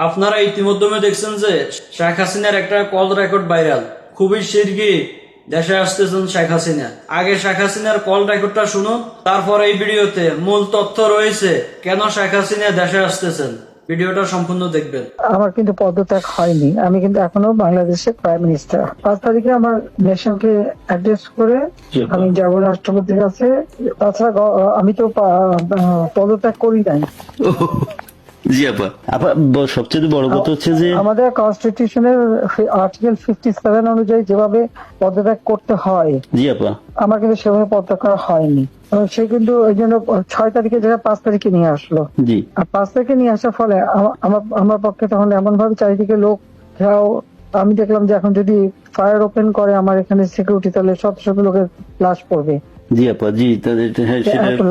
আপনারা ইতিমধ্যে দেখছেন যে শেখ হাসিনার একটা কল রেকর্ড ভাইরাল। খুবই শিরগি দেশে আসতেছেন শেখ হাসিনা। আগে শেখ হাসিনার কল রেকর্ডটা শুনুন তারপর এই ভিডিওতে মূল তথ্য রয়েছে কেন শেখ হাসিনা দেশে আসতেছেন। ভিডিওটা সম্পূর্ণ দেখবেন। আমার কিন্তু পদত্যাগ হয়নি। আমি কিন্তু এখনও বাংলাদেশের প্রাইম মিনিস্টার পাঁচ তারিখে আমার নেশনকে অ্যাড্রেস করে আমি যাব রাষ্ট্রপতির কাছে। তাছাড়া আমি তো পদত্যাগ করি নাই। জি আপা। আপা সবচেয়ে বড় কথা হচ্ছে যে আমাদের কনস্টিটিউশনের আর্টিকেল ফিফটি সেভেন অনুযায়ী যেভাবে পদত্যাগ করতে হয় জি আপা। আমার কিন্তু সেভাবে পদত্যাগ করা হয়নি। সে কিন্তু ওই জন্য ছয় তারিখে জায়গায় পাঁচ তারিখে নিয়ে আসলো। জি। আর পাঁচ থেকে নিয়ে আসার ফলে আমার আমার পক্ষে তখন এমন ভাবে চারিদিকে লোক ঘেরাও আমি দেখলাম যে এখন যদি ফায়ার ওপেন করে আমার এখানে সিকিউরিটি তাহলে শত শত লোকের লাশ পড়বে। জি আপা জি তাদের হ্যাঁ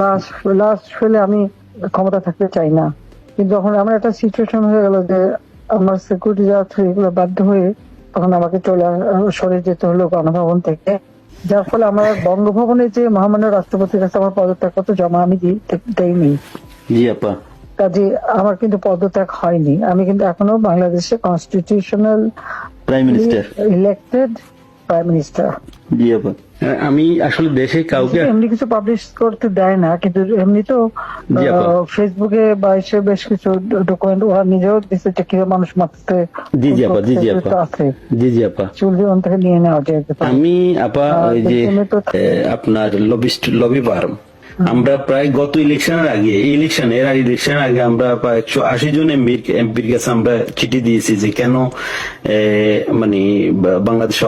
লাশ লাশ ফেলে আমি ক্ষমতা থাকতে চাই না। কিন্তু যখন আমার একটা সিচুয়েশন হয়ে গেল যে আমার সিকিউরিটি ছিল এগুলো বাধ্য হয়ে তখন আমাকে চলে সরে যেতে হলো গণভবন থেকে। যার ফলে আমার বঙ্গভবনে যে মহামান্য রাষ্ট্রপতির কাছে আমার পদত্যাগপত্র জমা আমি দেইনি। জি আপা। কাজে আমার কিন্তু পদত্যাগ হয়নি। আমি কিন্তু এখনও বাংলাদেশে constitutional prime minister elected prime minister জি আপা। আমি আসলে দেশে কাউকে এমনি কিছু পাবলিশ করতে দেয় না কিন্তু এমনি তো ফেসবুকে বা এসে বেশ কিছু ডকুমেন্ট ওরা নিজেও দিচ্ছে যে কীভাবে মানুষ মারতে জি জি আপা জি জি আপা। জি জি আপা। চুল জীবন থেকে নিয়ে নেওয়া পারে আমি আপা ওই যে আপনার লবিস্ট লবি ফার্ম। আমরা প্রায় গত ইলেকশনের আগে ইলেকশন এর আগে ইলেকশনের আগে আমরা প্রায় একশো আশি জন এমপির এমপির কাছে আমরা চিঠি দিয়েছি যে কেন মানে বাংলাদেশ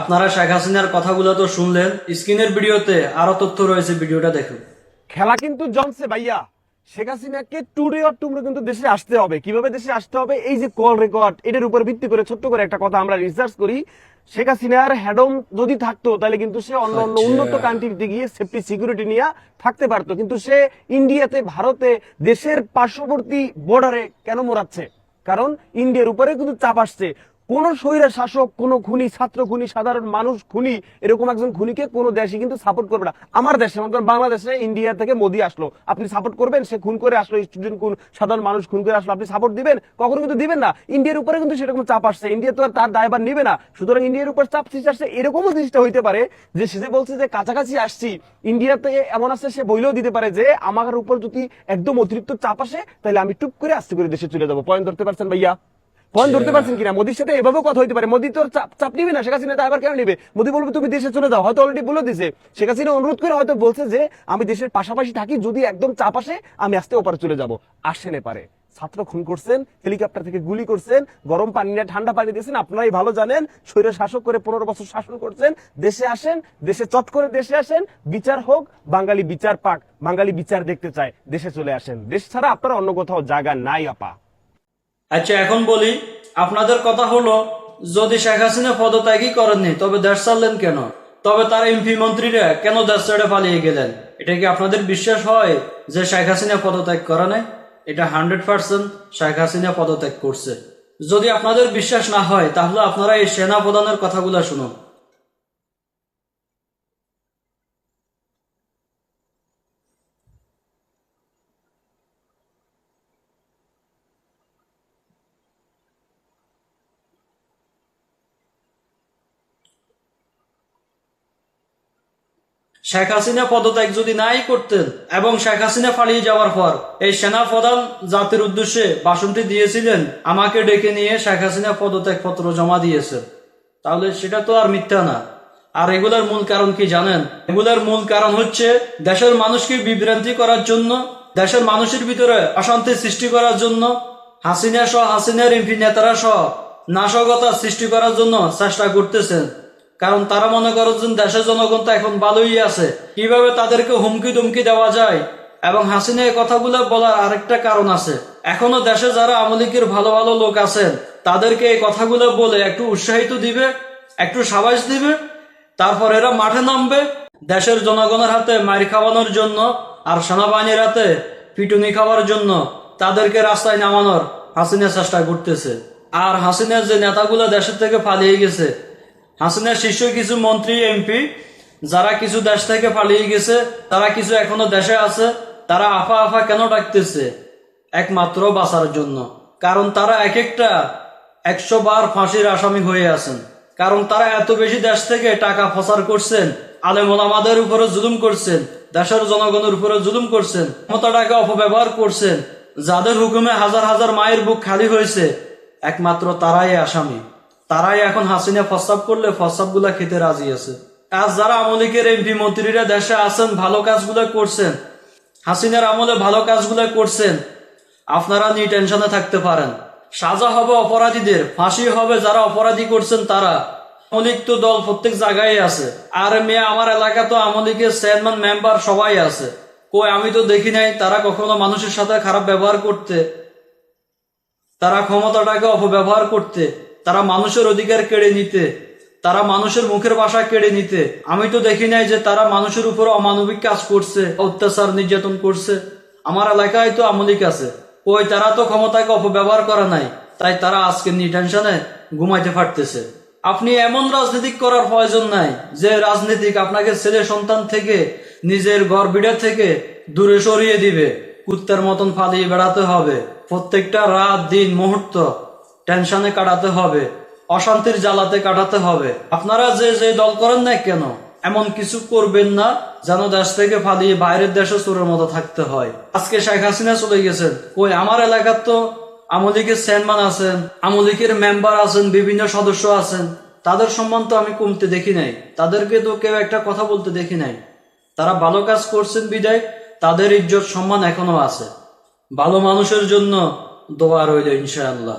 আপনারা শেখ হাসিনার কথাগুলো তো শুনলেন। স্ক্রিনের ভিডিওতে আরও তথ্য রয়েছে ভিডিওটা দেখুন। খেলা কিন্তু জমছে ভাইয়া। শেখ হাসিনাকে টুডে অর টুমরে কিন্তু দেশে আসতে হবে। কীভাবে দেশে আসতে হবে? এই যে কল রেকর্ড এটার উপর ভিত্তি করে ছোট্ট করে একটা কথা আমরা রিসার্চ করি। শেখ হাসিনার হ্যাডম যদি থাকতো তাহলে কিন্তু সে অন্য অন্য উন্নত কান্ট্রিতে গিয়ে সেফটি সিকিউরিটি নিয়ে থাকতে পারতো। কিন্তু সে ইন্ডিয়াতে ভারতে দেশের পার্শ্ববর্তী বর্ডারে কেন মোড়াচ্ছে? কারণ ইন্ডিয়ার উপরে কিন্তু চাপ আসছে। কোন স্বৈরা শাসক, কোন খুনি, ছাত্র খুনি, সাধারণ মানুষ, খুনি, এরকম একজন খুনিকে কোন দেশই কিন্তু সাপোর্ট করবে না। আমার দেশে মনে করেন বাংলাদেশে ইন্ডিয়া থেকে মোদি আসলো। আপনি সাপোর্ট করবেন, সে খুন করে আসলো স্টুডেন্ট খুন, সাধারণ মানুষ খুন করে আসলো, আপনি সাপোর্ট দিবেন? কখনো কিন্তু দিবেন না। ইন্ডিয়ার উপরে কিন্তু সেরকম চাপ আসছে। ইন্ডিয়া তো আর তার দায়ভার নিবে না। সুতরাং ইন্ডিয়ার উপর চাপ সৃষ্টি আসছে, এরকমও জিনিসটা হইতে পারে যে সে যে বলছে যে কাছাকাছি আসছি ইন্ডিয়াতে এমন আছে, সে বইলেও দিতে পারে যে আমার উপর যদি একদম অতিরিক্ত চাপ আসে, তাহলে আমি টুপ করে আস্তে করে দেশে চলে যাব। পয়েন্ট ধরতে পারছেন ভাইয়া? পয়েন্ট ধরতে পারছেন কিনা? মোদির সাথে এভাবেও কথা হইতে পারে। মোদি তো চাপ নিবে না। শেখ হাসিনা আবার কেন নিবে? মোদি বলবে তুমি দেশে চলে যাও। হয়তো অলরেডি বলে দিছে। শেখ হাসিনা অনুরোধ করে হয়তো বলছে যে আমি দেশের পাশাপাশি থাকি। যদি একদম চাপ আসে আমি আস্তে ওপারে চলে যাব। আসে না পারে ছাত্র খুন করছেন হেলিকপ্টার থেকে গুলি করছেন গরম পানি না ঠান্ডা পানি দিয়েছেন। আপনারাই ভালো জানেন শরীরে শাসক করে পনেরো বছর শাসন করছেন। দেশে আসেন দেশে চট করে দেশে আসেন। বিচার হোক বাঙালি বিচার পাক। বাঙালি বিচার দেখতে চায় দেশে চলে আসেন। দেশ ছাড়া আপনারা অন্য কোথাও জায়গা নাই আপা। আচ্ছা এখন বলি, আপনাদের কথা হলো, যদি শেখ হাসিনা পদত্যাগই করেননি, তবে দেশ ছাড়লেন কেন? তবে তার এমপি মন্ত্রীরা কেন দেশ ছেড়ে পালিয়ে গেলেন? এটা কি আপনাদের বিশ্বাস হয় যে শেখ হাসিনা পদত্যাগ করে নাই? এটা হান্ড্রেড পার্সেন্ট শেখ হাসিনা পদত্যাগ করছে। যদি আপনাদের বিশ্বাস না হয়, তাহলে আপনারা এই সেনা প্রধানের কথাগুলো শুনুন। শেখ হাসিনা পদত্যাগ যদি নাই করতেন এবং শেখ হাসিনা পালিয়ে যাওয়ার পর এই সেনা প্রধান জাতির উদ্দেশ্যে ভাষণটি দিয়েছিলেন, আমাকে ডেকে নিয়ে শেখ হাসিনা পদত্যাগ পত্র জমা দিয়েছে তাহলে সেটা তো আর মিথ্যা না। আর এগুলার মূল কারণ কি জানেন? এগুলার মূল কারণ হচ্ছে দেশের মানুষকে বিভ্রান্তি করার জন্য, দেশের মানুষের ভিতরে অশান্তি সৃষ্টি করার জন্য, হাসিনা সহ হাসিনার এমপি নেতারা সহ নাশকতা সৃষ্টি করার জন্য চেষ্টা করতেছেন। কারণ তারা মনে করে যে দেশের জনগণ তো এখন ভালোই আছে। কীভাবে তাদেরকে হুমকি দুমকি দেওয়া যায়? এবং হাসিনা এই কথাগুলো বলার আরেকটা কারণ আছে। এখনও দেশে যারা আমলিকের ভালো ভালো লোক আছেন, তাদেরকে এই কথাগুলো বলে একটু উৎসাহিত দিবে, একটু সাবাস দিবে, তারপর এরা মাঠে নামবে। দেশের জনগণের হাতে মার খাওয়ানোর জন্য আর সেনাবাহিনীর হাতে পিটুনি খাওয়ার জন্য তাদেরকে রাস্তায় নামানোর হাসিনা চেষ্টা করতেছে। আর হাসিনার যে নেতাগুলো দেশের থেকে পালিয়ে গেছে হাসিনার শীর্ষ কিছু মন্ত্রী, এমপি, যারা কিছু দেশ থেকে পালিয়ে গেছে, তারা কিছু এখনও দেশে আছে, তারা আফা আফা কেন ডাকতেছে? একমাত্র বাঁচার জন্য। কারণ তারা এক একটা একশো বার ফাঁসির আসামি হয়ে আছেন। কারণ তারা এত বেশি দেশ থেকে টাকা ফসার করছেন আলেমনামাদের উপরে জুলুম করছেন, দেশের জনগণের উপরে জুলুম করছেন ক্ষমতা টাকা অপব্যবহার করছেন, যাদের হুকুমে হাজার হাজার মায়ের বুক খালি হয়েছে, একমাত্র তারাই আসামি। তারাই এখন হাসিনা ফসাব করলে ফসাবগুলা খেতে রাজি আছে। আজ যারা আমলিকের এমপি মন্ত্রীরা দেশে আছেন, ভালো কাজগুলো করছেন, হাসিনার আমলে ভালো কাজগুলো করছেন, আপনারা নিয়ে টেনশনে থাকতে পারেন। সাজা হবে অপরাধীদের, ফাঁসি হবে যারা অপরাধী করছেন তারা। আমলিক তো দল প্রত্যেক জায়গায় আছে। আর মেয়ে আমার এলাকা তো আমলিকের চেয়ারম্যান, মেম্বার সবাই আছে। কই, আমি তো দেখি নাই, তারা কখনো মানুষের সাথে খারাপ ব্যবহার করতে, তারা ক্ষমতাটাকে অপব্যবহার করতে। তারা মানুষের অধিকার কেড়ে নিতে, তারা মানুষের মুখের ভাষা কেড়ে নিতে। আমি তো দেখি নাই যে তারা মানুষের উপর অমানবিক কাজ করছে, অত্যাচার, নির্যাতন করছে। আমার এলাকায় তো আমলিক আছে। ওই তারা তো ক্ষমতাকে অপব্যবহার করা নাই, তাই তারা আজকে নিটেনশনে ঘুমাইতে পারতেছে আপনি এমন রাজনীতি করার প্রয়োজন নাই যে রাজনীতিক আপনাকে ছেলে সন্তান থেকে, নিজের ঘর বিড়া থেকে দূরে সরিয়ে দিবে। কুত্তার মতন ফালিয়ে বেড়াতে হবে। প্রত্যেকটা রাত, দিন, মুহূর্ত টেনশনে কাটাতে হবে, অশান্তির জ্বালাতে কাটাতে হবে। আপনারা যে যে দল করেন না কেন, এমন কিছু করবেন না যেন দেশ থেকে ফালিয়ে বাইরের দেশে চোরের মতো থাকতে হয়। আজকে শেখ হাসিনা চলে গেছেন। ওই আমার এলাকার তো আমলিকের চেয়ারম্যান আছেন, আমলিকের মেম্বার আছেন, বিভিন্ন সদস্য আছেন। তাদের সম্মান তো আমি কমতে দেখি নাই। তাদেরকে তো কেউ একটা কথা বলতে দেখি নাই। তারা ভালো কাজ করছেন বিদায় তাদের ইজ্জত সম্মান এখনও আছে। ভালো মানুষের জন্য দোয়া রইল ইনশাআল্লাহ।